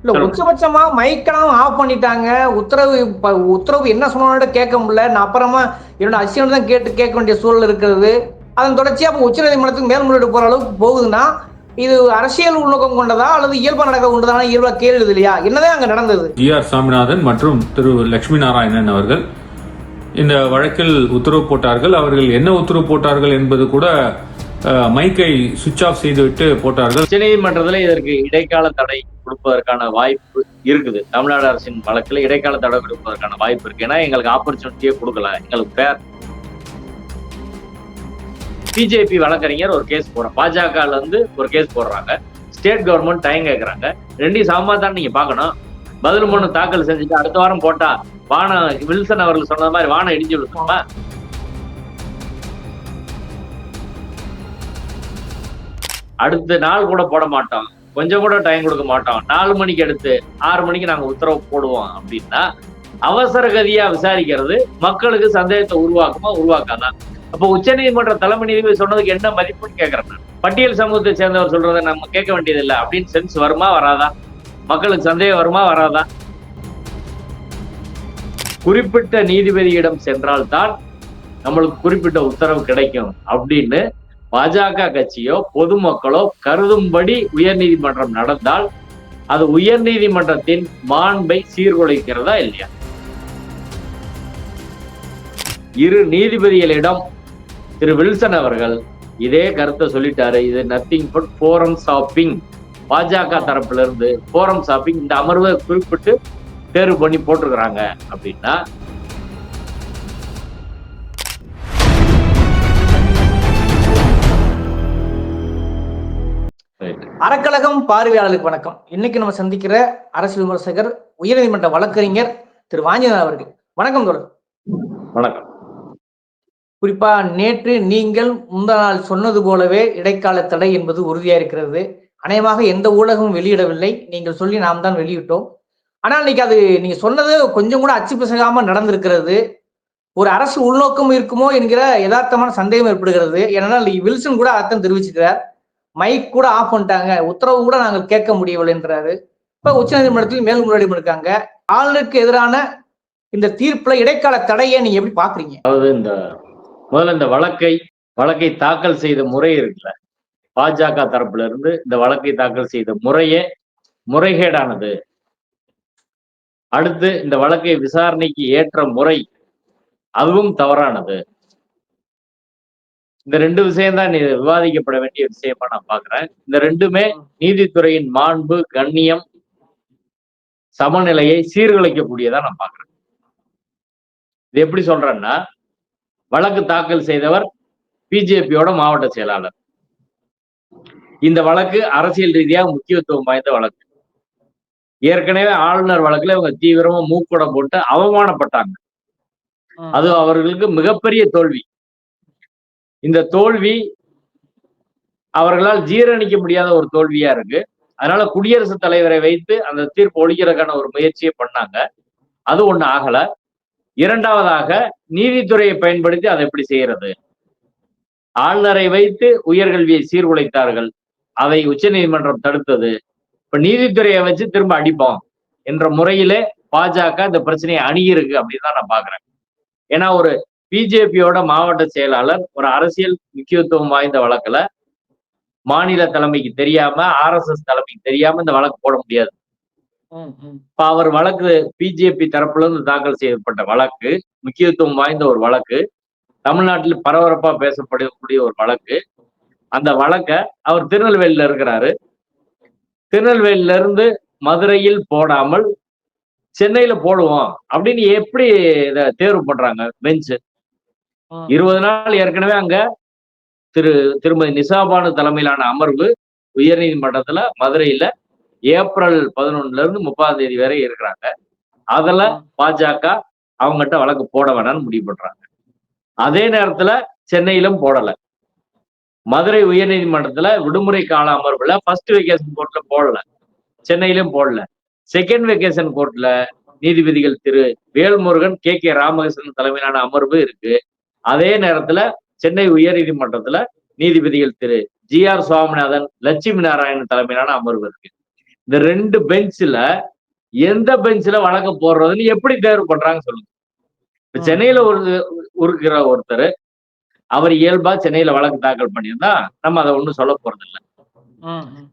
இல்ல உச்சபட்சமா மைக்கெல்லாம் ஆஃப் பண்ணிட்டாங்க. உத்தரவு உத்தரவு என்ன சொன்னாலும் கேட்க முடியல. நான் அப்புறமா என்னோட அசியம் தான் கேட்டு கேட்க வேண்டிய சூழல் இருக்கிறது. அதன் தொடர்ச்சியா இப்போ உச்சநீதிமன்றத்துக்கு மேல்முறையீடு போற அளவுக்கு போகுதுன்னா இது அரசியல் உள்நோக்கம் கொண்டதா அல்லது இயல்பா நடக்க கொண்டதான இயல்பா கேள்வி இல்லையா? என்னதான் அங்க நடந்தது. ஜி ஆர் சாமிநாதன் மற்றும் திரு லட்சுமி நாராயணன் அவர்கள் இந்த வழக்கில் உத்தரவு போட்டார்கள். அவர்கள் என்ன உத்தரவு போட்டார்கள் என்பது கூட மைக்கை சுவிட்ச் ஆஃப் செய்துவிட்டு போட்டார்கள். உச்சநீதிமன்றத்துல இதற்கு இடைக்கால தடை கொடுப்பதற்கான வாய்ப்பு இருக்குது. தமிழ்நாடு அரசின் வழக்கில் இடைக்கால தடை கொடுப்பதற்கான வாய்ப்பு இருக்கு. ஏன்னா எங்களுக்கு ஆப்பர்ச்சுனிட்டியே கொடுக்கல. எங்களுக்கு பேர் பிஜேபி வழக்கறிஞர் ஒரு கேஸ் போடுறோம் பாஜக இருந்து ஒரு கேஸ் போடுறாங்க. ஸ்டேட் கவர்மெண்ட் டைம் கேட்கறாங்க ரெண்டையும் சமமா தான் நீங்க பாக்கணும் பதில் மனு தாக்கல் செஞ்சுட்டு அடுத்த வாரம் போட்டா வானம் வில்சன் அவர்கள் சொன்ன மாதிரி வானம் இடிஞ்சு விழுக்குமா அடுத்த நாள் கூட போட மாட்டோம் கொஞ்சம் கூட டைம் கொடுக்க மாட்டோம் நாலு மணிக்கு எடுத்து ஆறு மணிக்கு நாங்க உத்தரவு போடுவோம் அப்படின்னா அவசர கதியா விசாரிக்கிறது மக்களுக்கு சந்தேகத்தை உருவாக்குமா உருவாக்காதான் அப்ப உச்சநீதிமன்ற தலைமை நீதிபதி சொன்னதுக்கு என்ன மதிப்புன்னு கேட்கறேன் நான். பட்டியல் சமூகத்தை சேர்ந்தவர் சொல்றதை நம்ம கேட்க வேண்டியதில்லை. அப்படின்னு சென்ஸ் வருமா வராதா? மக்களுக்கு சந்தேகம் வருமா வராதா? குறிப்பிட்ட நீதிபதியிடம் சென்றால்தான் நம்மளுக்கு குறிப்பிட்ட உத்தரவு கிடைக்கும் அப்படின்னு பாஜக கட்சியோ பொதுமக்களோ கருதும்படி உயர்நீதிமன்றம் நடந்தால் அது உயர்நீதிமன்றத்தின் மாண்பை சீர்குலைக்கிறதா இல்லையா? இரு நீதிபதிகளிடம் திரு வில்சன் அவர்கள் இதே கருத்தை சொல்லிட்டாரு. இது நத்திங் பட் ஃபோரம் ஷாப்பிங் பாஜக தரப்புல இருந்து ஃபோரம் ஷாப்பிங் இந்த அமர்வை குறிப்பிட்டு தேர்வு பண்ணி போட்டிருக்கிறாங்க அப்படின்னா அறக்கழகம் பார்வையாளர்களுக்கு வணக்கம். இன்னைக்கு நம்ம சந்திக்கிற அரசியல் விமர்சகர் உயர்நீதிமன்ற வழக்கறிஞர் திரு வாஞ்சிநாதன் அவர்கள். வணக்கம் தொடர் வணக்கம். குறிப்பா நேற்று நீங்கள் முந்தா நாள் சொன்னது போலவே இடைக்கால தடை என்பது உறுதியா இருக்கிறது. அநேகமாக எந்த ஊடகமும் வெளியிடவில்லை. நீங்கள் சொல்லி நாம் தான் வெளியிட்டோம். ஆனால் இன்னைக்கு அது நீங்க சொன்னது கொஞ்சம் கூட அச்சு பிசகாம நடந்திருக்கிறது. ஒரு அரசு உள்நோக்கம் இருக்குமோ என்கிற யதார்த்தமான சந்தேகம் ஏற்படுகிறது. ஏனென்றால் வில்சன் கூட அர்த்தம் தெரிவிச்சிருக்கிறார். மைக் கூட ஆஃப் பண்ணிட்டாங்க. உத்தரவு கூட நாங்கள் கேட்க முடியவில்லைன்றாரு. இப்ப மேல் மேல்முறையீடு இருக்காங்க. ஆளுநருக்கு எதிரான இந்த தீர்ப்புல இடைக்கால தடையை நீங்க எப்படி பாக்குறீங்க? அதாவது இந்த முதல்ல இந்த வழக்கை வழக்கை தாக்கல் செய்த முறை இருக்குல்ல. பாஜக தரப்புல இருந்து இந்த வழக்கை தாக்கல் செய்த முறையே முறைகேடானது. அடுத்து இந்த வழக்கை விசாரணைக்கு ஏற்ற முறை அதுவும் தவறானது. இந்த ரெண்டு விஷயம் தான் விவாதிக்கப்பட வேண்டிய விஷயமா நான் பாக்குறேன் இந்த ரெண்டுமே நீதித்துறையின் மாண்பு கண்ணியம் சமநிலையை சீர்குலைக்கக்கூடியதா நான் பாக்குறேன் இது எப்படி சொல்றேன்னா வழக்கு தாக்கல் செய்தவர் பிஜேபியோட மாவட்ட செயலாளர். இந்த வழக்கு அரசியல் ரீதியாக முக்கியத்துவம் வாய்ந்த வழக்கு. ஏற்கனவே ஆளுநர் வழக்குல இவங்க தீவிரமா மூக்குடம் போட்டு அவமானப்பட்டாங்க. அது அவர்களுக்கு மிகப்பெரிய தோல்வி. இந்த தோல்வி அவர்களால் ஜீரணிக்க முடியாத ஒரு தோல்வியா இருக்கு. அதனால குடியரசுத் தலைவரை வைத்து அந்த தீர்ப்பு ஒழிக்கிறதுக்கான ஒரு முயற்சியை பண்ணாங்க. அது ஒண்ணு ஆகல. இரண்டாவதாக நீதித்துறையை பயன்படுத்தி அதை எப்படி செய்யறது? ஆளுநரை வைத்து உயர்கல்வியை சீர்குலைத்தார்கள். அதை உச்சநீதிமன்றம் தடுத்தது. இப்ப நீதித்துறையை வச்சு திரும்ப அடிப்போம் என்ற முறையிலே பாஜக இந்த பிரச்சனையை அணுகியிருக்கு அப்படின்னு தான் நான் பாக்குறேன். ஏன்னா ஒரு பிஜேபியோட மாவட்ட செயலாளர் ஒரு அரசியல் முக்கியத்துவம் வாய்ந்த வழக்குல மாநில தலைமைக்கு தெரியாம ஆர்எஸ்எஸ் தலைமைக்கு தெரியாம இந்த வழக்கு போட முடியாது. இப்ப அவர் வழக்கு பிஜேபி தரப்புல இருந்து தாக்கல் செய்யப்பட்ட வழக்கு முக்கியத்துவம் வாய்ந்த ஒரு வழக்கு தமிழ்நாட்டில் பரபரப்பா பேசப்படக்கூடிய ஒரு வழக்கு. அந்த வழக்க அவர் திருநெல்வேலியில இருக்கிறாரு. திருநெல்வேலியில இருந்து மதுரையில் போடாமல் சென்னையில போடுவோம் அப்படின்னு எப்படி இதை தேர்வு பண்றாங்க பெஞ்சு? இருபது நாள் ஏற்கனவே அங்க திரு திருமதி நிசாபானு தலைமையிலான அமர்வு உயர்நீதிமன்றத்துல மதுரையில ஏப்ரல் பதினொன்னுல இருந்து முப்பதாம் தேதி வரை இருக்கிறாங்க. அதுல பாஜக அவங்ககிட்ட வழக்கு போட வேணாம்னு முடிவு பண்றாங்க. அதே நேரத்துல சென்னையிலும் போடல. மதுரை உயர்நீதிமன்றத்துல விடுமுறை கால அமர்வுல ஃபர்ஸ்ட் வெக்கேஷன் கோர்ட்ல போடல. சென்னையிலும் போடல. செகண்ட் வெக்கேஷன் கோர்ட்ல நீதிபதிகள் திரு வேல்முருகன் கே கே ராமகிருஷ்ணன் தலைமையிலான அமர்வு இருக்கு. அதே நேரத்துல சென்னை உயர்நீதிமன்றத்துல நீதிபதிகள் திரு ஜி ஆர் சுவாமிநாதன் லட்சுமி நாராயணன் தலைமையிலான அமர்வு இருக்கு இந்த ரெண்டு பெஞ்ச்ல எந்த பெஞ்ச்ல வழக்க போடுறதுன்னு எப்படி தேர்வு பண்றாங்க சொல்லுங்க இப்ப. சென்னையில ஒரு இருக்கிற ஒருத்தர் அவர் இயல்பா சென்னையில வழக்கு தாக்கல் பண்ணியிருந்தா நம்ம அதை ஒண்ணும் சொல்ல போறது இல்ல.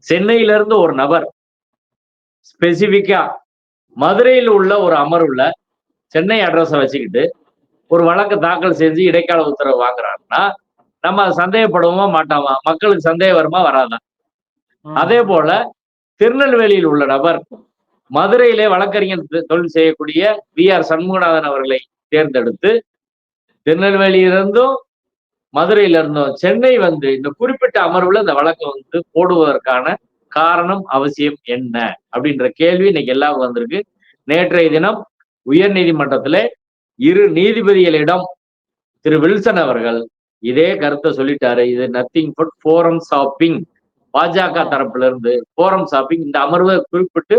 சென்னையில இருந்து ஒரு நபர் ஸ்பெசிபிக்கா மதுரையில் உள்ள ஒரு அமர்வுல சென்னை அட்ரஸை வச்சுக்கிட்டு ஒரு வழக்கு தாக்கல் செஞ்சு இடைக்கால உத்தரவு வாங்குறாருன்னா நம்ம அதை சந்தேகப்படுவோமா மாட்டோமா? மக்களுக்கு சந்தேகம் வருமா வராதா? ம். அதே போல திருநெல்வேலியில் உள்ள நபர் மதுரையிலே வழக்கறிஞர் தொழில் செய்யக்கூடிய வி ஆர் சண்முகநாதன் அவர்களை தேர்ந்தெடுத்து திருநெல்வேலியிலிருந்தும் மதுரையில இருந்தும் சென்னை வந்து இந்த குறிப்பிட்ட அமர்வுல இந்த வழக்கை வந்து போடுவதற்கான காரணம் அவசியம் என்ன? அப்படின்ற கேள்வி இன்னைக்கு எல்லாம் வந்திருக்கு. நேற்றைய தினம் உயர் நீதிமன்றத்திலே இரு நீதிபதிகளிடம் திரு வில்சன் அவர்கள் இதே கருத்தை சொல்லிட்டாரு. இது நத்திங் ஃபுட் ஃபோரம் ஷாப்பிங் பாஜக தரப்புல இருந்து ஃபோரம் ஷாப்பிங் இந்த அமர்வை குறிப்பிட்டு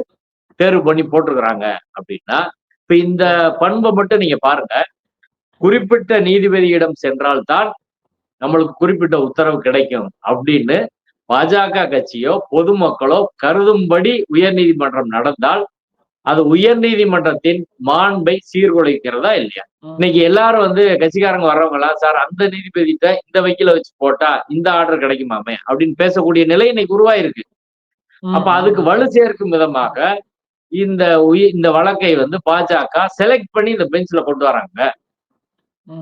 தேர்வு பண்ணி போட்டிருக்கிறாங்க அப்படின்னா இப்ப இந்த பண்பை மட்டும் நீங்க பாருங்க. குறிப்பிட்ட நீதிபதியிடம் சென்றால்தான் நம்மளுக்கு குறிப்பிட்ட உத்தரவு கிடைக்கும் அப்படின்னு பாஜக கட்சியோ பொதுமக்களோ கருதும்படி உயர் நீதிமன்றம் நடந்தால் அது உயர்நீதிமன்றத்தின் மாண்பை சீர்குலைக்கிறதா இல்லையா. இன்னைக்கு எல்லாரும் வந்து கட்சிக்காரங்க வர்றவங்களா சார் அந்த நீதிபதிட்ட இந்த வக்கீல வச்சு போட்டா இந்த ஆர்டர் கிடைக்குமாமே? அப்படின்னு பேசக்கூடிய நிலை இன்னைக்கு உருவாயிருக்கு. அப்ப அதுக்கு வலு சேர்க்கும் விதமாக இந்த உய- இந்த வழக்கை வந்து பாஜக செலக்ட் பண்ணி இந்த பெஞ்ச்ல கொண்டு வராங்க.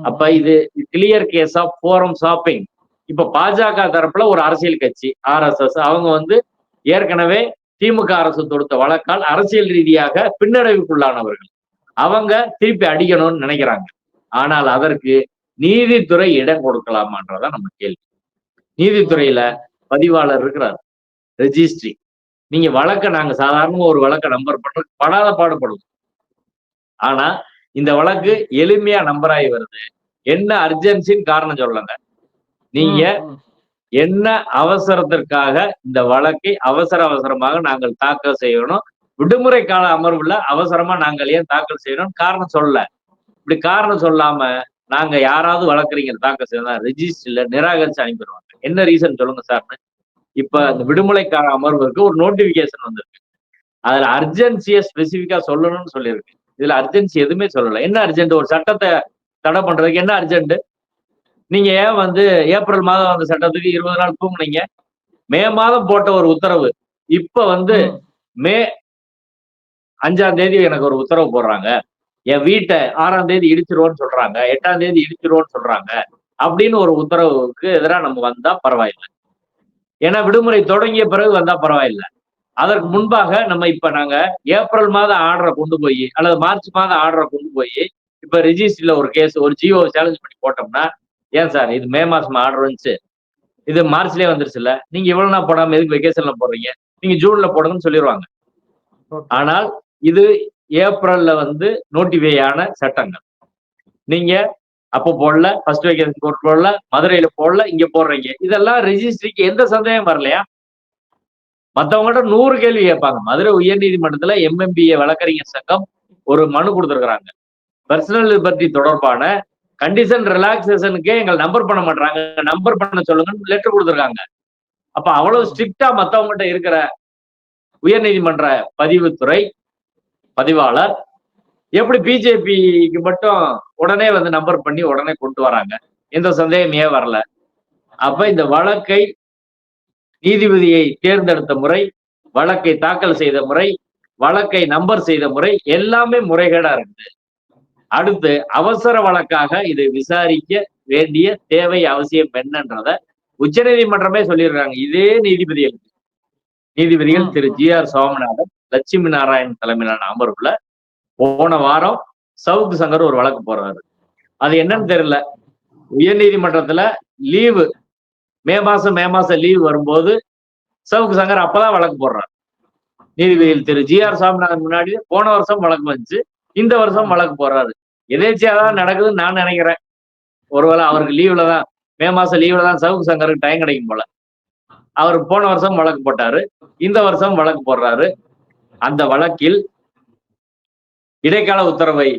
அப்ப இது clear case of forum shopping இப்ப பாஜக தரப்புல ஒரு அரசியல் கட்சி ஆர்எஸ்எஸ் அவங்க வந்து ஏற்கனவே திமுக அரசு தொடுத்த வழக்கால் அரசியல் ரீதியாக பின்னடைவுக்குள்ளானவர்கள். அவங்க திருப்பி அடிக்கணும்னு நினைக்கிறாங்க. ஆனால் அதற்கு நீதித்துறை இடம் கொடுக்கலாமான்றதான் நம்ம கேள்வி. நீதித்துறையில பதிவாளர் இருக்கிறார். ரெஜிஸ்ட்ரி. நீங்க வழக்க நாங்க சாதாரண ஒரு வழக்க நம்பர் பண்ற படாத பாடுபடுவோம். ஆனா இந்த வழக்கு எளிமையா நம்பராகி வருது. என்ன அர்ஜென்சின்னு காரணம் சொல்லுங்க நீங்க என்ன அவசரத்திற்காக இந்த வழக்கை அவசர அவசரமாக நாங்கள் தாக்கல் செய்யணும்? விடுமுறை கால அமர்வுல அவசரமா நாங்கள் ஏன் தாக்கல் செய்யணும் காரணம் சொல்ல. இப்படி காரணம் சொல்லாம நாங்க யாராவது வழக்கறிஞர் தாக்கல் செய்யணும் ரிஜிஸ்டர்ல நிராகரிச்சு அனுப்பிடுவாங்க. என்ன ரீசன் சொல்லுங்க சார்னு இப்ப இந்த விடுமுறை கால அமர்வுக்கு ஒரு நோட்டிபிகேஷன் வந்திருக்கு. அதுல அர்ஜென்சியை ஸ்பெசிபிக்கா சொல்லணும்னு சொல்லியிருக்கு. இதுல அர்ஜென்சி எதுவுமே சொல்லல. என்ன அர்ஜென்ட் ஒரு சட்டத்தை தடை பண்றதுக்கு என்ன அர்ஜென்ட் நீங்க ஏன் வந்து ஏப்ரல் மாதம் அந்த சட்டத்துக்கு இருபது நாள் தூங்குனீங்க? மே மாதம் போட்ட ஒரு உத்தரவு. இப்ப வந்து ம். மே அஞ்சாம் தேதி எனக்கு ஒரு உத்தரவு போடுறாங்க. என் வீட்டை ஆறாம் தேதி இடிச்சிருவோன்னு சொல்றாங்க. எட்டாம் தேதி இடிச்சிருவோன்னு சொல்றாங்க. அப்படின்னு ஒரு உத்தரவுக்கு எதிராக நம்ம வந்தா பரவாயில்லை. ஏன்னா விடுமுறை தொடங்கிய பிறகு வந்தா பரவாயில்லை. அதற்கு முன்பாக நம்ம இப்ப நாங்க ஏப்ரல் மாதம் ஆர்டரை கொண்டு போய் அல்லது மார்ச் மாதம் ஆர்டரை கொண்டு போய் இப்ப ரெஜிஸ்ட்ரியில ஒரு கேஸ் ஒரு ஜியோ சேலஞ்ச் பண்ணி போட்டோம்னா ஏன் சார்? இது மே மாசம் ஆர்டர் வந்துச்சு. இது மார்ச்லயே வந்துருச்சுல்ல. நீங்க இவ்வளவு நாள் போடாம எதுக்கு வெக்கேஷன்ல போடுறீங்க நீங்க ஜூன்ல போடுங்கன்னு சொல்லிடுவாங்க. ஆனால் இது ஏப்ரல்ல வந்து நோட்டிஃபை ஆன சட்டங்கள். நீங்க அப்போ போடல ஃபர்ஸ்ட் வேகன்சி கோர்ட் போடல மதுரையில போடல இங்க போடுறீங்க. இதெல்லாம் ரெஜிஸ்ட்ரிக்கு எந்த சந்தேகம் வரலையா? மத்தவங்ககிட்ட நூறு கேள்வி கேட்பாங்க. மதுரை உயர்நீதிமன்றத்துல எம்எம்பிஏ வழக்கறிஞர் சங்கம் ஒரு மனு கொடுத்துருக்காங்க பர்சனல் லிபர்ட்டி தொடர்பான கண்டிஷன் ரிலாக்ஸேஷனுக்கே எங்கள் நம்பர் பண்ண மாட்டாங்க நம்பர் பண்ண சொல்லுங்கன்னு லெட்டர் கொடுத்துருக்காங்க. அப்ப அவ்வளவு ஸ்ட்ரிக்டா மத்தவங்ககிட்ட இருக்கிற உயர்நீதிமன்ற பதிவுத்துறை பதிவாளர் எப்படி பிஜேபிக்கு மட்டும் உடனே வந்து நம்பர் பண்ணி உடனே கொண்டு வராங்க? எந்த சந்தேகமே வரல. அப்ப இந்த வழக்கை நீதிபதியை தேர்ந்தெடுத்த முறை வழக்கை தாக்கல் செய்த முறை வழக்கை நம்பர் செய்த முறை எல்லாமே முறைகேடா இருக்குது. அடுத்து அவசர வழக்காக இதை விசாரிக்க வேண்டிய தேவை அவசியம் என்னன்றத உச்சநீதிமன்றமே சொல்லிடுறாங்க. இதே நீதிபதிகள். ம், திரு. ஜி ஆர் சோமநாதன் லட்சுமி நாராயண் தலைமையிலான அமர்வுல போன வாரம் சவுக்கு சங்கர் ஒரு வழக்கு போடுறாரு. அது என்னன்னு தெரியல. உயர்நீதிமன்றத்துல லீவு மே மாசம் மே மாசம் லீவு வரும்போது சவுக்கு சங்கர் அப்பதான் வழக்கு போடுறாரு. நீதிபதிகள் திரு ஜி ஆர் சாமிநாதன் முன்னாடி போன வருஷம் வழக்கு வந்துச்சு. இந்த வருஷம் வழக்கு போடுறாரு. எதேச்சியா தான் நடக்குதுன்னு நான் நினைக்கிறேன். ஒருவேளை அவருக்கு லீவ்ல தான் மே மாசம் லீவ்ல தான் சவுக்கு சங்கருக்கு டைம் கிடைக்கும் போல. அவர் போன வருஷம் வழக்கு போட்டாரு இந்த வருஷம் வழக்கு போடுறாரு. அந்த வழக்கில் இடைக்கால உத்தரவை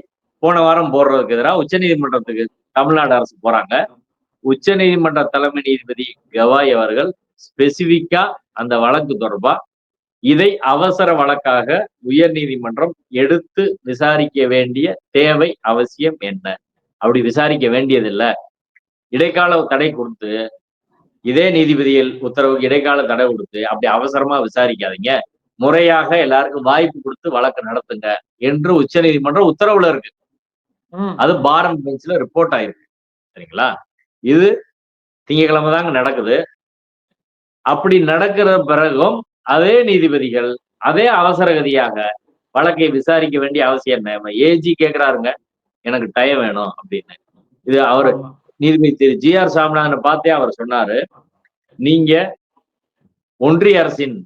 போன வாரம் போடுறதுக்கு எதிராக உச்சநீதிமன்றத்துக்கு தமிழ்நாடு அரசு போறாங்க. உச்சநீதிமன்ற தலைமை நீதிபதி கவாய் அவர்கள் ஸ்பெசிபிக்கா அந்த வழக்கு தொடர்பா இதை அவசர வழக்காக உயர்நீதிமன்றம் எடுத்து விசாரிக்க வேண்டிய தேவை அவசியம் என்ன? அப்படி விசாரிக்க வேண்டியதில்லை. இடைக்கால தடை கொடுத்து இதே நீதிபதிகள் உத்தரவுக்கு இடைக்கால தடை கொடுத்து அப்படி அவசரமா விசாரிக்காதீங்க. முறையாக எல்லாருக்கும் வாய்ப்பு கொடுத்து வழக்கு நடத்துங்க என்று உச்சநீதிமன்றம் உத்தரவுல இருக்கு. அது பாரத் பெஞ்ச்ல ரிப்போர்ட் ஆயிருக்கு. சரிங்களா? இது திங்கக்கிழமை தாங்க நடக்குது. அப்படி நடக்கிற பிறகும் அதே நீதிபதிகள் அதே அவசரகதியாக வழக்கை விசாரிக்க வேண்டிய அவசியம் என்ன? ஏஜி கேக்குறாருங்க எனக்கு டைம் வேணும் அப்படின்னு. இது அவரு. நீதிபதி திரு ஜி ஆர் சாமிநாதனை பார்த்தே அவர் சொன்னாரு நீங்க ஒன்றிய அரசின்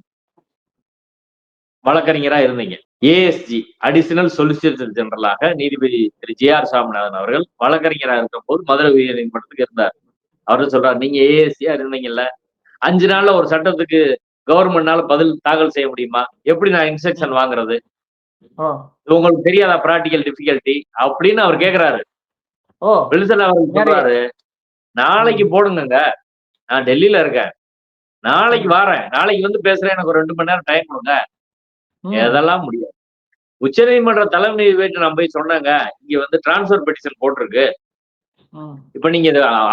வழக்கறிஞரா இருந்தீங்க. ஏஎஸ்ஜி அடிஷனல் சொலிசிட்டர் ஜெனரலாக நீதிபதி திரு ஜே ஆர் சாமிநாதன் அவர்கள் வழக்கறிஞரா இருக்கும் போது மதுரை உயர் நீதிமன்றத்துக்கு இருந்தார். அவரு சொல்றாரு நீங்க ஏஎஸ்சியா இருந்தீங்கல்ல அஞ்சு நாள்ல ஒரு சட்டத்துக்கு கவர்மெண்ட்னால பதில் தாக்கல் செய்ய முடியுமா? எப்படி நான் இன்ஸ்ட்ரக்ஷன் வாங்குறது? உங்களுக்கு தெரியாதா ப்ராக்டிக்கல் டிஃபிகல்ட்டி அப்படின்னு அவர் கேக்குறாரு. ஓ. வில்சன் அவர்கள் சொல்றாரு நாளைக்கு போடுங்கங்க. நான் டெல்லியில இருக்கேன். நாளைக்கு வாரேன். நாளைக்கு வந்து பேசுறேன். எனக்கு ஒரு ரெண்டு மணி நேரம் டைம் கொடுங்க. ம். அதெல்லாம் முடியாது. உச்சநீதிமன்ற தலைமை நீதிபதி நான் போய் சொன்னேங்க. இங்க வந்து டிரான்ஸ்ஃபர் பெட்டிஷன் போட்டிருக்கு. இப்ப நீங்க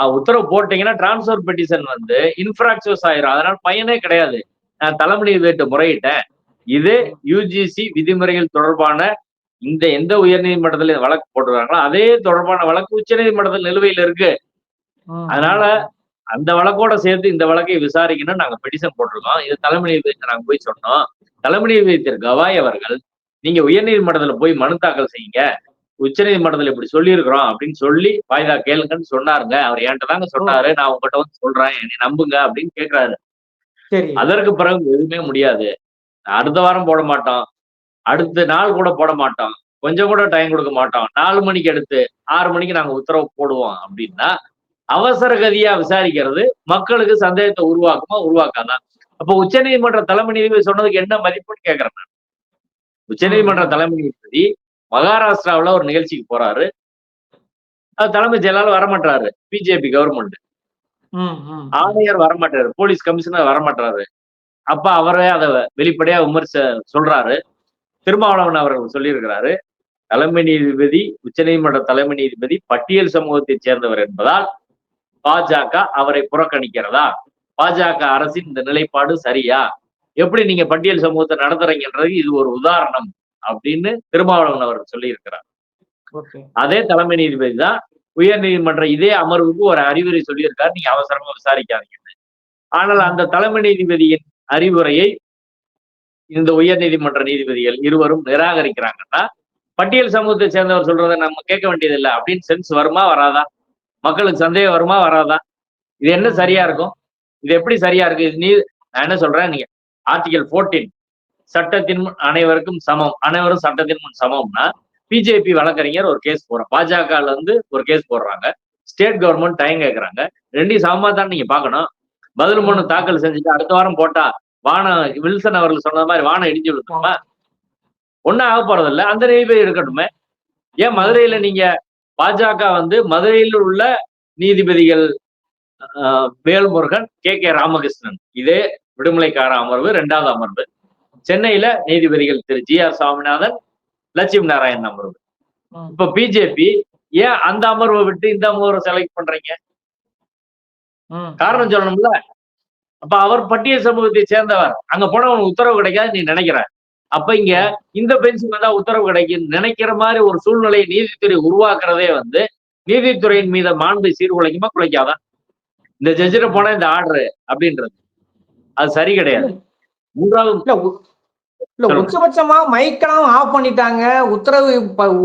உத்தரவு போட்டீங்கன்னா டிரான்ஸ்ஃபர் பெட்டிஷன் வந்து இன்ஃபிராக்சர்ஸ் ஆயிரும். அதனால பயனே கிடையாது. நான் தலைமை நீதிபதி முறையிட்டேன். இதே யுஜிசி விதிமுறைகள் தொடர்பான இந்த எந்த உயர்நீதிமன்றத்துல வழக்கு போட்டுருக்காங்களோ அதே தொடர்பான வழக்கு உச்சநீதிமன்றத்தில் நிலுவையில் இருக்கு. அதனால அந்த வழக்கோட சேர்த்து இந்த வழக்கை விசாரிக்கணும் நாங்க பெட்டிஷன் போட்டிருக்கோம். இது தலைமை நீதிபதி நாங்க போய் சொன்னோம். தலைமை நீதிபதி திரு கவாய் அவர்கள் நீங்க உயர்நீதிமன்றத்துல போய் மனு தாக்கல் செய்யுங்க. உச்சநீதிமன்றத்துல இப்படி சொல்லியிருக்கிறோம் அப்படின்னு சொல்லி வாய்தா கேளுங்கன்னு சொன்னாருங்க. அவர் என்கிட்ட தாங்க சொன்னாரு. நான் உங்ககிட்ட வந்து சொல்றேன். என்னை நம்புங்க அப்படின்னு கேக்குறாரு. சரி. அதற்கு பிறகு எதுவுமே முடியாது. அடுத்த வாரம் போட மாட்டோம் அடுத்த நாள் கூட போட மாட்டோம் கொஞ்சம் கூட டைம் கொடுக்க மாட்டோம் நாலு மணிக்கு எடுத்து ஆறு மணிக்கு நாங்க உத்தரவு போடுவோம் அப்படின்னா அவசர கதியா விசாரிக்கிறது மக்களுக்கு சந்தேகத்தை உருவாக்குமா உருவாக்காதான் அப்ப உச்சநீதிமன்ற தலைமை நீதிபதி சொன்னதுக்கு என்ன மதிப்புன்னு கேக்குறேன் நான். உச்சநீதிமன்ற தலைமை நீதிபதி மகாராஷ்டிராவுல ஒரு நிகழ்ச்சிக்கு போறாரு. அது தலைமை செயலாளர் வரமாட்டாரு. BJP government. ஆணையர் வரமாட்டாரு போலீஸ் கமிஷனர் வரமாட்டாரு. அப்ப அவரே அதை வெளிப்படையா விமர்ச சொல்றாரு. திருமாவளவன் அவர்கள் சொல்லியிருக்கிறாரு தலைமை நீதிபதி உச்சநீதிமன்ற தலைமை நீதிபதி பட்டியல் சமூகத்தைச் சேர்ந்தவர் என்பதால் பாஜக அவரை புறக்கணிக்கிறதா? பாஜக அரசின் இந்த நிலைப்பாடு சரியா? எப்படி நீங்க பட்டியல் சமூகத்தை நடத்துறீங்கன்றது இது ஒரு உதாரணம் அப்படின்னு திருமாவளவன் அவர்கள் சொல்லியிருக்கிறார். அதே தலைமை நீதிபதி தான் உயர் நீதிமன்ற இதே அமர்வுக்கு ஒரு அறிவுரை சொல்லியிருக்காரு. நீங்க அவசரமா விசாரிக்காதீங்கன்னு ஆனால் அந்த தலைமை நீதிபதியின் அறிவுரையை இந்த உயர் நீதிமன்ற நீதிபதிகள் இருவரும் நிராகரிக்கிறாங்கன்னா பட்டியல் சமூகத்தை சேர்ந்தவர் சொல்றதை நம்ம கேட்க வேண்டியதில்லை அப்படின்னு சென்ஸ் வருமா வராதா? மக்களுக்கு சந்தேகம் வருமா வராதா? இது என்ன சரியா இருக்கும்? இது எப்படி சரியா இருக்கு? இது நீ நான் என்ன சொல்றேன் நீங்க? ஆர்டிகல் 14 சட்டத்தின் முன் அனைவருக்கும் சமம். அனைவரும் சட்டத்தின் முன் சமம்னா பிஜேபி வழக்கறிஞர் ஒரு கேஸ் போடுற பாஜகல இருந்து ஒரு கேஸ் போடுறாங்க. ஸ்டேட் கவர்மெண்ட் டைம் கேட்கறாங்க ரெண்டையும் சமமா தான் நீங்க பார்க்கணும். பதில் மனு தாக்கல் செஞ்சுட்டு அடுத்த வாரம் போட்டா வானம் வில்சன் அவர்கள் சொன்ன மாதிரி வானம் இடிஞ்சு விழுத்துமா ஒன்னும் ஆக போறது அந்த நீதிபதி இருக்கட்டுமே. ஏன் மதுரையில நீங்க பாஜக வந்து மதுரையில் உள்ள நீதிபதிகள் வேல்முருகன் கே. கே. ராமகிருஷ்ணன். இதே விடுமுறைக்கார அமர்வு ரெண்டாவது அமர்வு. சென்னையில நீதிபதிகள் திரு ஜி. ஆர். சாமிநாதன் லட்சுமி நாராயணன் அமர்வு. இப்ப பிஜேபி ஏன் அந்த அமர்வை விட்டு இந்த அமர்வை செலக்ட் பண்றீங்க. காரணம் சொல்லணும்ல. அப்ப அவர் பட்டியல் சமூகத்தை சேர்ந்தவர். அங்க போனா உனக்கு உத்தரவு கிடைக்காது நீ நினைக்கிற. அப்ப இங்க இந்த பென்ஷன் வந்தா உத்தரவு கிடைக்கும் நினைக்கிற மாதிரி ஒரு சூழ்நிலையை நீதித்துறை உருவாக்குறதே வந்து நீதித்துறையின் மீத மாண்பை சீர்குலைக்குமா குலைக்காதா? இந்த ஜட்ஜிட போனா இந்த ஆர்டர் அப்படின்றது. அது சரி கிடையாது. மூன்றாவது இல்ல. உச்சபட்சமா மைக்கெல்லாம் ஆஃப் பண்ணிட்டாங்க. உத்தரவு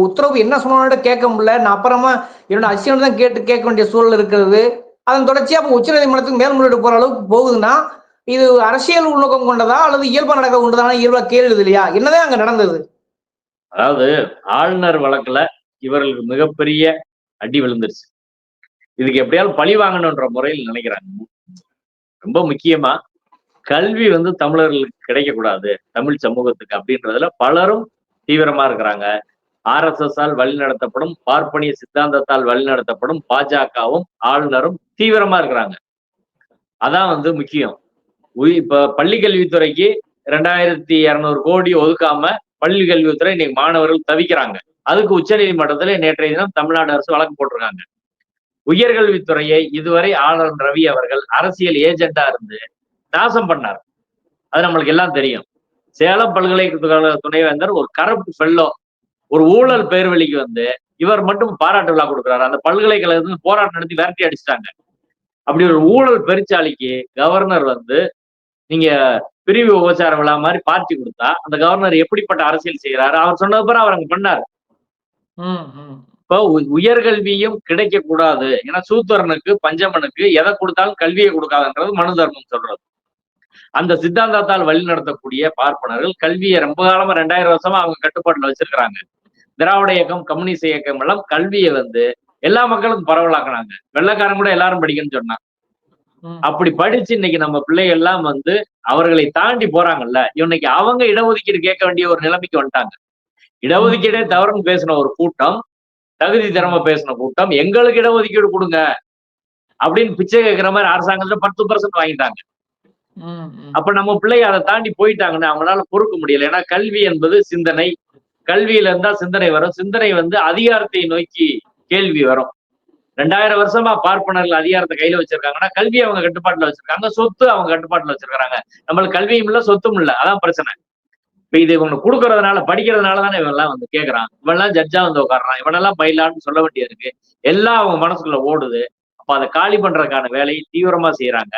உத்தரவு என்ன சொன்னாலும் கேட்க முடியல. நான் அப்புறமா என்னோட அசியம் தான் கேட்டு கேட்க வேண்டிய சூழல் இருக்கிறது அதன் தொடர்ச்சியா இப்ப உச்சநீதிமன்றத்துக்கு மேல்முறையீடு போற அளவுக்கு போகுதுன்னா இது அரசியல் உள்நோக்கம் கொண்டதா அல்லது இயல்பா நடக்க கொண்டதா இயல்பா கேள்வி இல்லையா? என்னதான் அங்க நடந்தது? அதாவது ஆளுநர் வழக்குல இவர்களுக்கு மிகப்பெரிய அடி விழுந்துருச்சு. இதுக்கு எப்படியாவது பழி வாங்கணுன்ற முறையில் நினைக்கிறாங்க. ரொம்ப முக்கியமா கல்வி வந்து தமிழர்களுக்கு கிடைக்கக்கூடாது தமிழ் சமூகத்துக்கு அப்படின்றதுல பலரும் தீவிரமா இருக்கிறாங்க. ஆர்எஸ்எஸ் ஆல் வழிநடத்தப்படும் பார்ப்பனிய சித்தாந்தத்தால் வழிநடத்தப்படும் பாஜகவும் ஆளுநரும் தீவிரமா இருக்கிறாங்க. அதான் வந்து முக்கியம். இப்ப பள்ளி கல்வித்துறைக்கு ரெண்டாயிரத்தி இருநூறு கோடி ஒதுக்காம பள்ளி கல்வித்துறை இன்னைக்கு மாணவர்கள் தவிக்கிறாங்க. அதுக்கு உச்சநீதிமன்றத்துல நேற்றைய தினம் தமிழ்நாடு அரசு வழக்கு போட்டிருக்காங்க. உயர்கல்வித்துறையை இதுவரை ஆளுநர் ரவி அவர்கள் அரசியல் ஏஜெண்டா இருந்து நாசம் பண்ணார். அது நம்மளுக்கு எல்லாம் தெரியும். சேலம் பல்கலைக்கழக துணைவேந்தர் ஒரு கரப்ட் ஃபெல்லோ ஒரு ஊழல் பேர்வழிக்கு வந்து இவர் மட்டும் பாராட்டு விழா கொடுக்குறாரு. அந்த பல்கலைக்கழகத்துல போராட்டம் நடத்தி விரட்டி அடிச்சிட்டாங்க. அப்படி ஒரு ஊழல் பெருச்சாளிக்கு கவர்னர் வந்து நீங்க பிரிவு உபச்சார விழா மாதிரி பார்ட்டி கொடுத்தா அந்த கவர்னர் எப்படிப்பட்ட அரசியல் செய்யறாரு அவர் சொன்னது பிறகு அவர் அங்க பண்ணாரு. இப்போ உயர்கல்வியும் கிடைக்க கூடாது ஏன்னா சூத்திரனுக்கு பஞ்சமனுக்கு எதை கொடுத்தாலும் கல்வியை கொடுக்காதுன்றது மனு தர்மம் சொல்றது. அந்த சித்தாந்தத்தால் வழிநடத்தக்கூடிய பார்ப்பனர்கள் கல்வியை ரொம்ப காலமா ரெண்டாயிரம் வருஷமா அவங்க கட்டுப்பாட்டுல வச்சிருக்கிறாங்க. திராவிட இயக்கம் கம்யூனிஸ்ட் இயக்கம் எல்லாம் கல்வியை வந்து எல்லா மக்களுக்கும் பரவலாக்குனாங்க. வெள்ளைக்காரன் கூட எல்லாரும் படிக்கணும்னு சொன்னான். ம். அப்படி படிச்சு இன்னைக்கு நம்ம பிள்ளைகள் எல்லாம் வந்து அவர்களை தாண்டி போறாங்கல்ல. இன்னைக்கு அவங்க இடஒதுக்கீடு கேட்க வேண்டிய ஒரு நிலைமைக்கு வந்துட்டாங்க. இடஒதுக்கீடே தவறுன்னு பேசின ஒரு கூட்டம் தகுதி திறமை பேசின கூட்டம் எங்களுக்கு இடஒதுக்கீடு கொடுங்க அப்படின்னு பிச்சை கேட்கிற மாதிரி அரசாங்கத்துல பத்து பர்சன்ட் வாங்கிட்டாங்க. அப்ப நம்ம பிள்ளை அதை தாண்டி போயிட்டாங்கன்னா அவங்களால பொறுக்க முடியல. ஏன்னா கல்வி என்பது சிந்தனை. கல்வியில இருந்தா சிந்தனை வரும். சிந்தனை வந்து அதிகாரத்தை நோக்கி கேள்வி வரும். ரெண்டாயிரம் வருஷமா பார்ப்பனர்கள் அதிகாரத்தை கையில வச்சிருக்காங்கன்னா கல்வி அவங்க கட்டுப்பாட்டுல வச்சிருக்காங்க. சொத்து அவங்க கட்டுப்பாட்டுல வச்சிருக்காங்க நம்மளுக்கு கல்வியும் இல்ல சொத்தும் இல்ல. அதான் பிரச்சனை. இப்ப இது இவங்க கொடுக்கறதுனால படிக்கிறதுனால தானே இவன் எல்லாம் வந்து கேக்குறான். எல்லாம் ஜட்ஜா வந்து உட்காடுறான் இவனெல்லாம் பயிலான்னு சொல்ல வேண்டியது இருக்கு. எல்லாம் அவங்க மனசுக்குள்ள ஓடுது. அப்ப அதை காலி பண்றதுக்கான வேலையை தீவிரமா செய்யறாங்க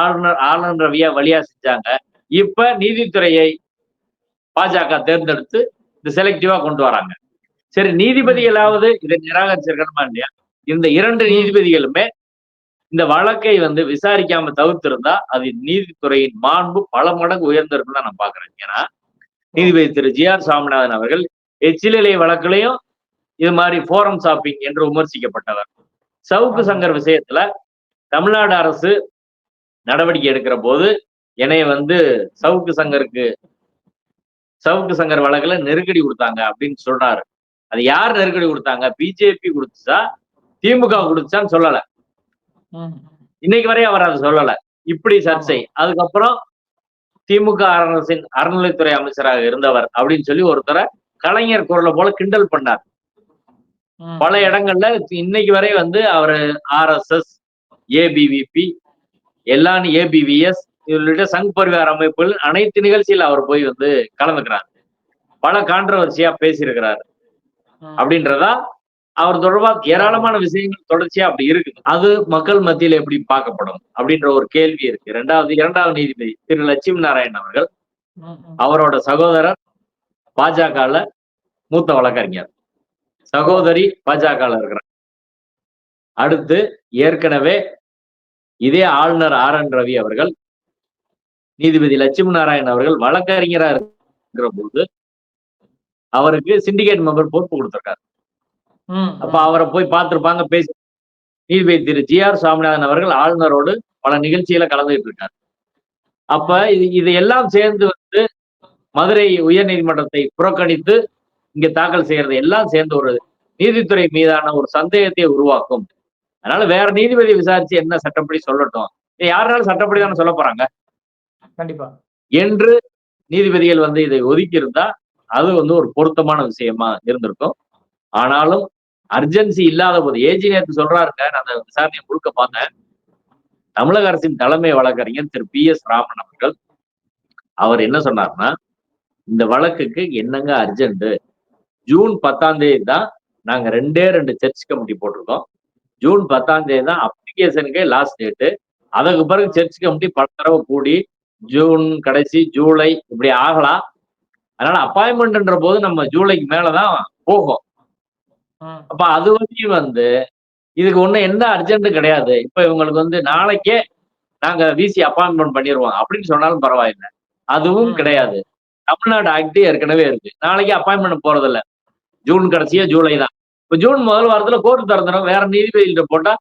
ஆளுநர் ஆளுநர் ரவியா வழியா செஞ்சாங்க. இப்ப நீதித்துறையை பாஜக தேர்ந்தெடுத்து இந்த செலக்டிவா கொண்டு வராங்க. சரி நீதிபதிகளாவது இதை நிராகரிச்சிருக்கணுமா இல்லையா? இந்த இரண்டு நீதிபதிகளுமே இந்த வழக்கை வந்து விசாரிக்காம தவிர்த்திருந்தா அது நீதித்துறையின் மாண்பு பல மடங்கு உயர்ந்திருக்கும் தான் நான் பாக்குறேன் ஏன்னா நீதிபதி திரு. ஜி. ஆர். சாமிநாதன் அவர்கள் எச்சிலை வழக்குலையும் இது மாதிரி ஃபோரம் ஷாப்பிங் என்று விமர்சிக்கப்பட்டவர். சவுக்கு சங்கர் விஷயத்துல தமிழ்நாடு அரசு நடவடிக்கை எடுக்கிற போது என்னைய வந்து சவுக்கு சங்கருக்கு சவுக்கு சங்கர் வழக்குல நெருக்கடி கொடுத்தாங்க அப்படின்னு சொல்றாரு. அது யார் நெருக்கடி கொடுத்தாங்க? பிஜேபி கொடுத்துச்சா? திமுக கொடுத்துச்சான்னு சொல்லல. இன்னைக்கு வரை அவர் அதை சொல்லல. இப்படி சர்ச்சை. அதுக்கப்புறம் திமுக அரசின் அறநிலைத்துறை அமைச்சராக இருந்தவர் அப்படின்னு சொல்லி ஒருத்தரை கலைஞர் குரலை போல கிண்டல் பண்ணார். பல இடங்கள்ல இன்னைக்கு வரை வந்து அவர் ஆர்எஸ்எஸ் ஏபிவிபி எல்லாம் ஏபிவிஎஸ் உள்ளிட்ட சங் பரிவார அமைப்புகள் அனைத்து நிகழ்ச்சியில் அவர் போய் வந்து கலந்துக்கிறார். பல கான்ட்ரவர்சியா பேசியிருக்கிறார். அப்படின்றதா அவர் தொடர்பா ஏராளமான விஷயங்கள் தொடர்ச்சியா அப்படி இருக்குது. அது மக்கள் மத்தியில எப்படி பார்க்கப்படும் அப்படின்ற ஒரு கேள்வி இருக்கு. ரெண்டாவது இரண்டாவது நீதிபதி திரு லட்சுமி நாராயணன் அவர்கள். அவரோட சகோதரர் பாஜகல மூத்த வழக்கறிஞர். சகோதரி பாஜகல இருக்கிறார். அடுத்து ஏற்கனவே இதே ஆளுநர் ஆர் என் ரவி அவர்கள் நீதிபதி லட்சுமி நாராயணன் அவர்கள் வழக்கறிஞரா இருக்கிற போது அவருக்கு சிண்டிகேட் மெம்பர் பொறுப்பு கொடுத்திருக்காரு. அப்ப அவரை போய் பார்த்திருப்பாங்க பேசி நீதிபதி திரு ஜி ஆர் சுவாமிநாதன் அவர்கள் ஆளுநரோடு பல நிகழ்ச்சியில கலந்துகிட்டு இருக்காரு. அப்ப இது இது எல்லாம் சேர்ந்து வந்து மதுரை உயர்நீதிமன்றத்தை புறக்கணித்து இங்க தாக்கல் செய்யறது எல்லாம் சேர்ந்து ஒரு நீதித்துறை மீதான ஒரு சந்தேகத்தை உருவாக்கும். அதனால வேற நீதிபதி விசாரிச்சு என்ன சட்டப்படி சொல்லட்டும். யாருனாலும் சட்டப்படி தானே சொல்ல போறாங்க? கண்டிப்பா. என்று நீதிபதிகள் வந்து இதை ஒதுக்கி இருந்தா அது வந்து ஒரு பொருத்தமான விஷயமா இருந்திருக்கும். ஆனாலும் அர்ஜென்சி இல்லாத போது ஏஜி நேற்று சொல்றாருங்க நான் அந்த விசாரணையை முழுக்க பார்த்தேன். தமிழக அரசின் தலைமை வழக்கறிஞர் திரு பி எஸ் ராமன் அவர்கள் அவர் என்ன சொன்னார்னா இந்த வழக்குக்கு என்னங்க அர்ஜென்ட் ஜூன் பத்தாம் தேதி தான் நாங்க ரெண்டே ரெண்டு சர்ச் கமிட்டி போட்டிருக்கோம். ஜூன் பத்தாம் தேதி தான் அப்ளிகேஷனுக்கே லாஸ்ட் டேட்டு அதுக்கு பிறகு சர்ச் கமிட்டி பல தடவை கூடி ஜூன் கடைசி ஜூலை இப்படி ஆகலாம். அதனால அப்பாயின்மெண்ட்ன்ற போது நம்ம ஜூலைக்கு மேலதான் போகும். அப்ப அது வரையும் வந்து இதுக்கு ஒண்ணு என்ன அர்ஜென்ட் கிடையாது. இப்ப இவங்களுக்கு வந்து நாளைக்கே நாங்க விசி அப்பாயின்மெண்ட் பண்ணிடுவோம் அப்படின்னு சொன்னாலும் பரவாயில்லை. அதுவும். கிடையாது. தமிழ்நாடு ஆக்ட் ஏற்கனவே இருக்கு. நாளைக்கு அப்பாயின்மெண்ட் போறது இல்ல ஜூன் கடைசியா ஜூலை தான். இப்போ ஜூன் முதல் வாரத்துல கோர்ட் திறந்துடும் வேற நீதிபதிகிட்ட போட்டா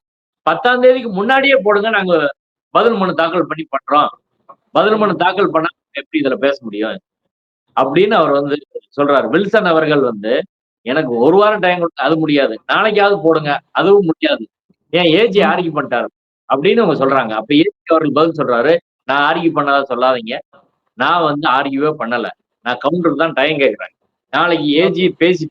பத்தாம் தேதிக்கு முன்னாடியே போடுங்க நாங்க பதில் மனு தாக்கல் பண்ணி பண்றோம். பதில் மனு தாக்கல் பண்ணா எப்படி இதுல பேச முடியும்? அப்படின்னு அவர் வந்து சொல்றாரு. வில்சன் அவர்கள் வந்து எனக்கு ஒரு வாரம் டைம் கொடுத்து அது முடியாது. நாளைக்காவது போடுங்க அதுவும் முடியாது. ஏன் ஏஜி ஆர்கி பண்ணிட்டாரு? அப்படின்னு அவங்க சொல்றாங்க. அப்ப ஏஜி அவர்கள் பதில் சொல்றாரு. நான் ஆர்கியூ பண்ணாத சொல்லாதீங்க. நான் வந்து ஆர்கியூவே பண்ணல. நான் கவுண்டர் தான் டைம் கேட்கிறேன் நாளைக்கு ஏஜி பேசி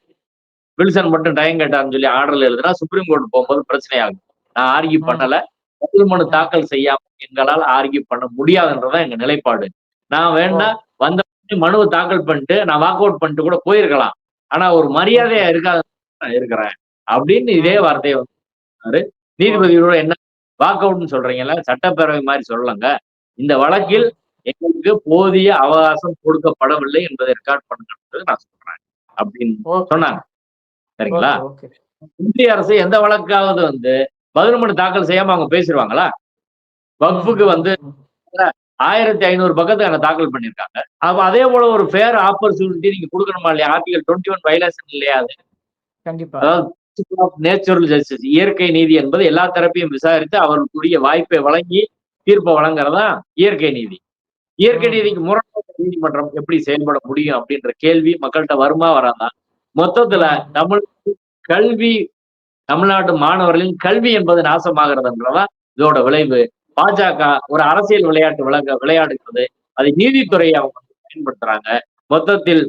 வில்சன் மட்டும் டைம் கேட்டாருன்னு சொல்லி ஆர்டர்ல எழுதுனா சுப்ரீம் கோர்ட் போகும்போது பிரச்சனை ஆகும் நான் ஆர்கியூ ம். பண்ணல. பதில் மனு தாக்கல் செய்யாம எங்களால் ஆர்கியூ பண்ண முடியாதுன்றதான் எங்க நிலைப்பாடு. நான் வேணா வந்த மனுவை தாக்கல் பண்ணிட்டு நான் வாக் அவுட் பண்ணிட்டு கூட போயிருக்கலாம். ஆனா ஒரு மரியாதையா இருக்காது நான் இருக்கிறேன். அப்படின்னு இதே வார்த்தையை வந்து. நீதிபதியோட என்ன வாக் அவுட்னு சொல்றீங்கல்ல சட்டப்பேரவை மாதிரி சொல்லலங்க. இந்த வழக்கில் எங்களுக்கு போதிய அவகாசம் கொடுக்கப்படவில்லை என்பதை ரெக்கார்ட் பண்ணுங்கிறது நான் சொல்றேன். அப்படின்னு சொன்னாங்க. சரிங்களா? இந்திய அரசு எந்த வழக்காவது வந்து பதில் மனு தாக்கல் செய்யாம அவங்க பேசிடுவாங்களா வக்ஃபுக்கு வந்து ஆயிரத்தி ஐநூறு பக்கத்துக்கு தாக்கல் பண்ணிருக்காங்க. அப்ப அதே போல ஒரு ஃபேர் ஆப்பர்ச்சுனிட்டி நீங்க கொடுக்கணுமா இல்லையா? ஆர்டிகல் டுவெண்ட்டி ஒன் வைலேஷன் இல்லையா அது? கண்டிப்பா. நேச்சுரல் ஜஸ்டிஸ் இயற்கை நீதி என்பது எல்லா தரப்பையும் விசாரித்து அவர்களுக்குரிய வாய்ப்பை வழங்கி தீர்ப்பை வழங்குறதா இயற்கை நீதி? இயற்கை. நீதிக்கு முரணாக நீதிமன்றம் எப்படி செயல்பட முடியும் அப்படின்ற கேள்வி மக்கள்கிட்ட வருமா வராதா? மொத்தத்துல தமிழ் கல்வி தமிழ்நாட்டு மாணவர்களின் கல்வி என்பது நாசமாகிறதுன்றதா இதோட விளைவு. பாஜக ஒரு அரசியல் விளையாட்டு விளங்க விளையாடுகிறது. அது நீதித்துறையை அவங்க வந்து பயன்படுத்துறாங்க. மொத்தத்தில்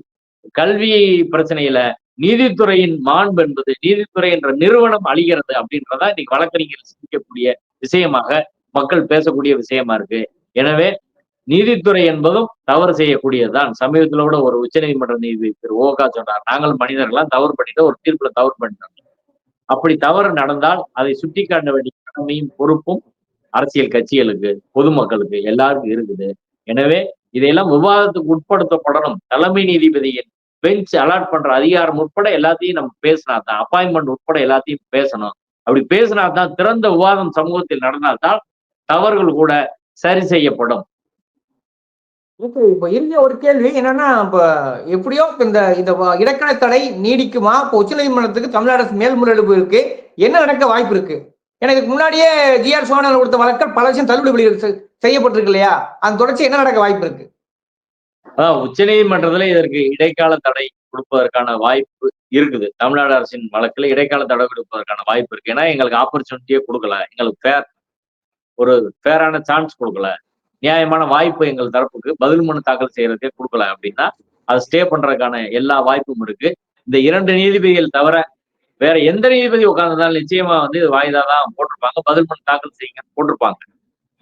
கல்வி பிரச்சனையில நீதித்துறையின் மாண்பு என்பது நீதித்துறை என்ற நிறுவனம் அழிகிறது அப்படின்றதா இன்னைக்கு வழக்கறிஞர்கள் சிந்திக்கக்கூடிய விஷயமாக மக்கள் பேசக்கூடிய விஷயமா இருக்கு. எனவே நீதித்துறை என்பதும் தவறு செய்யக்கூடியதுதான். சமீபத்துல கூட ஒரு உச்சநீதிமன்ற நீதிபதி திரு ஓகா சொன்னார் நாங்கள் மனிதர்கள்லாம் தவறு பண்ணிட்டு ஒரு தீர்ப்புல தவறு பண்ணிட்டோம். அப்படி தவறு நடந்தால் அதை சுட்டிக்காட்ட வேண்டிய கடமையும் பொறுப்பும் அரசியல் கட்சிகளுக்கு பொதுமக்களுக்கு எல்லாருக்கும் இருக்குது. எனவே இதையெல்லாம் விவாதத்துக்கு உட்படுத்தப்படணும். தலைமை நீதிபதியின் பெஞ்ச் அலாட் பண்ற அதிகாரம் உட்பட எல்லாத்தையும் நம்ம பேசினா தான் அப்பாயின்மெண்ட் உட்பட எல்லாத்தையும் பேசணும். அப்படி பேசினா தான் திறந்த விவாதம் சமூகத்தில் நடந்தால்தான் தவறுகள் கூட சரி செய்யப்படும். ஓகே இப்போ இருந்த ஒரு கேள்வி என்னன்னா இப்போ எப்படியோ இந்த இந்த வ- தடை நீடிக்குமா? இப்போ உச்சநீதிமன்றத்துக்கு தமிழ் அரசு மேல்முறையீடு இருக்கு. என்ன நடக்க வாய்ப்பு இருக்கு? எனக்கு இதுக்கு முன்னாடியே ஜிஆர் சோழன் கொடுத்த வழக்கல் பல விஷயம் தள்ளுபடி செய்யப்பட்டிருக்கு இல்லையா? அந்த தொடர்ச்சி என்ன நடக்க வாய்ப்பு இருக்கு? அதான் உச்சநீதிமன்றத்துல இதற்கு இடைக்கால தடை கொடுப்பதற்கான வாய்ப்பு இருக்குது. தமிழ்நாடு அரசின் வழக்குல இடைக்கால தடை கொடுப்பதற்கான வாய்ப்பு இருக்கு. ஏன்னா எங்களுக்கு ஆப்பர்ச்சுனிட்டியே கொடுக்கல. எங்களுக்கு ஃபேர் ஒரு ஃபேரான சான்ஸ் கொடுக்கல. நியாயமான வாய்ப்பு எங்கள் தரப்புக்கு பதில் மனு தாக்கல் செய்யறதே கொடுக்கல அப்படின்னா அதை ஸ்டே பண்றதுக்கான எல்லா வாய்ப்பும் இருக்கு. இந்த இரண்டு நீதிபதிகள் தவிர வேற எந்த நீதிபதி உட்கார்ந்திருந்தாலும் நிச்சயமா வந்து வாய்தா தான் போட்டிருப்பாங்க. பதில் மனு தாக்கல் செய்யுங்க போட்டிருப்பாங்க.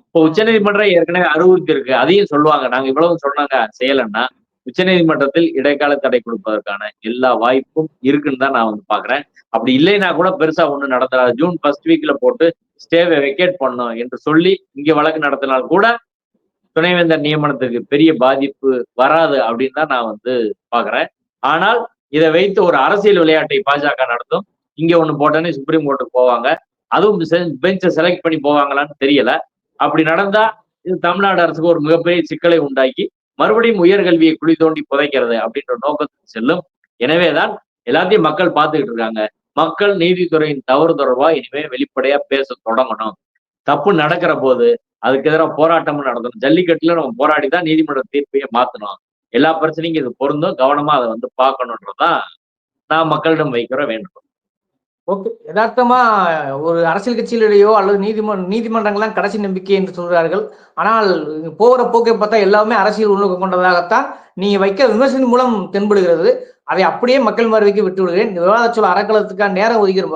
இப்போ உச்சநீதிமன்றம் ஏற்கனவே அறிவுறுத்தி இருக்கு அதையும் சொல்லுவாங்க. நாங்க இவ்வளவு சொன்னாங்க செய்யலைன்னா உச்சநீதிமன்றத்தில் இடைக்கால தடை கொடுப்பதற்கான எல்லா வாய்ப்பும் இருக்குன்னு தான் நான் வந்து பாக்குறேன். அப்படி இல்லைன்னா கூட பெருசா ஒண்ணு நடந்துடாது ஜூன் ஃபர்ஸ்ட் வீக்ல போட்டு ஸ்டேவை வெக்கேட் பண்ணும் என்று சொல்லி இங்க வழக்கு நடத்தினால் கூட துணைவேந்தர் நியமனத்துக்கு பெரிய பாதிப்பு வராது அப்படின்னு தான் நான் வந்து பாக்குறேன். ஆனால் இதை வைத்து ஒரு அரசியல் விளையாட்டை பாஜக நடத்தும். இங்க ஒண்ணு போட்டோன்னே சுப்ரீம் கோர்ட்டுக்கு போவாங்க. அதுவும் பெஞ்சை செலக்ட் பண்ணி போவாங்களான்னு தெரியல. அப்படி நடந்தா இது தமிழ்நாடு அரசுக்கு ஒரு மிகப்பெரிய சிக்கலை உண்டாக்கி மறுபடியும் உயர்கல்வியை குழி தோண்டி புதைக்கிறது அப்படின்ற நோக்கத்துக்கு செல்லும். எனவேதான் எல்லாத்தையும் மக்கள் பார்த்துக்கிட்டு இருக்காங்க. மக்கள் நீதித்துறையின் தவறு தொடர்பா இனிமே வெளிப்படையா பேச தொடங்கணும். தப்பு நடக்கிற போது அதுக்கு எதிராக போராட்டமும் நடத்தணும் ஜல்லிக்கட்டுல நம்ம போராடி தான் நீதிமன்ற தீர்ப்பையே மாத்தணும். எல்லா பிரச்சனையும் இது பொருந்தும். கவனமா அதை வந்து பார்க்கணுன்றதான் நான் மக்களிடம் வைக்கிற வேண்டும் ஓகே. யதார்த்தமா ஒரு அரசியல் கட்சியிலேயோ அல்லது நீதிமன்ற நீதிமன்றங்கள்லாம் கடைசி நம்பிக்கை என்று சொல்கிறார்கள். ஆனால் போகிற போக்கை பார்த்தா எல்லாமே அரசியல் உள்நோக்கம் கொண்டதாகத்தான் நீங்க வைக்க விமர்சனம் மூலம் தென்படுகிறது. அதை அப்படியே மக்கள் மறுவைக்கு விட்டு விடுகிறேன் இந்த விவாத சொல் நேரம் ஒதுக்கிற